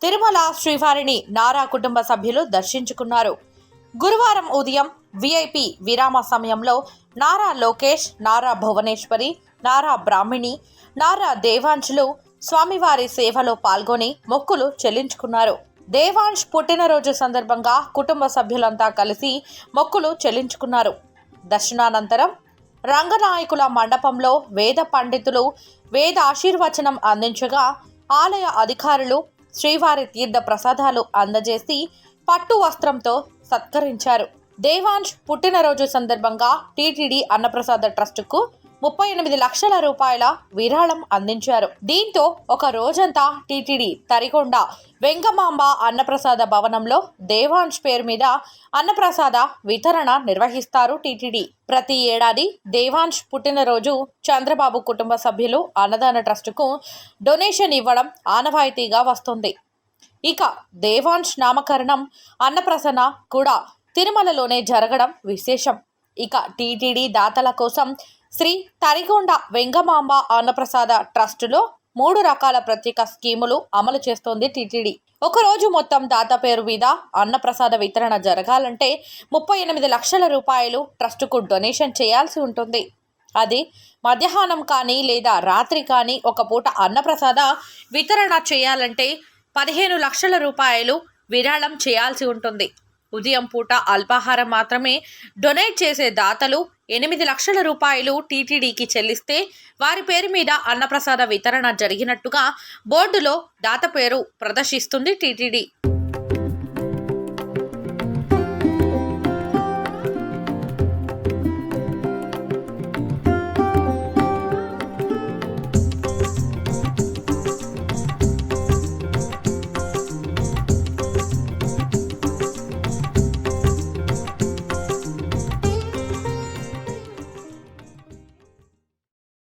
తిరుమల శ్రీవారిని నారా కుటుంబ సభ్యులు దర్శించుకున్నారు. గురువారం ఉదయం విఐపి విరామ సమయంలో నారా లోకేష్ నారా భువనేశ్వరి నారా బ్రాహ్మిణి నారా దేవాంశులు స్వామివారి సేవలో పాల్గొని మొక్కులు చెల్లించుకున్నారు. దేవాంష్ పుట్టినరోజు సందర్భంగా కుటుంబ సభ్యులంతా కలిసి మొక్కులు చెల్లించుకున్నారు. దర్శనానంతరం రంగనాయకుల మండపంలో వేద పండితులు వేద ఆశీర్వచనం అందించగా ఆలయ అధికారులు శ్రీవారి తీర్థ ప్రసాదాలు అందజేసి పట్టు వస్త్రంతో సత్కరించారు. దేవాంష్ పుట్టినరోజు సందర్భంగా టీటీడీ అన్నప్రసాద ట్రస్టుకు ముప్పై ఎనిమిది లక్షల రూపాయల విరాళం అందించారు. దీంతో ఒక రోజంతా టీటీడీ తరికొండ వెంగమాంబ అన్నప్రసాద భవనంలో దేవాంశ్ పేరు మీద అన్నప్రసాద వితరణ నిర్వహిస్తారు టీటీడీ. ప్రతి ఏడాది దేవాంశ్ పుట్టినరోజు చంద్రబాబు కుటుంబ సభ్యులు అన్నదాన ట్రస్టుకు డొనేషన్ ఇవ్వడం ఆనవాయితీగా వస్తుంది. ఇక దేవాంశ్ నామకరణం అన్నప్రసన కూడా తిరుమలలోనే జరగడం విశేషం. ఇక టీటీడీ దాతల కోసం శ్రీ తరిగొండ వెంగమాంబ అన్నప్రసాద ట్రస్టులో మూడు రకాల ప్రత్యేక స్కీములు అమలు చేస్తోంది టీటీడీ. ఒకరోజు మొత్తం దాత పేరు మీద అన్నప్రసాద వితరణ జరగాలంటే ముప్పై ఎనిమిది లక్షల రూపాయలు ట్రస్టుకు డొనేషన్ చేయాల్సి ఉంటుంది. అది మధ్యాహ్నం కానీ లేదా రాత్రి కానీ ఒక పూట అన్నప్రసాద వితరణ చేయాలంటే పదిహేను లక్షల రూపాయలు విరాళం చేయాల్సి ఉంటుంది. ఉదయం పూట అల్పాహారం మాత్రమే డొనేట్ చేసే దాతలు ఎనిమిది లక్షల రూపాయలు టీటీడీకి చెల్లిస్తే వారి పేరు మీద అన్నప్రసాద వితరణ జరిగినట్టుగా బోర్డులో దాత పేరు ప్రదర్శిస్తుంది టీటీడీ.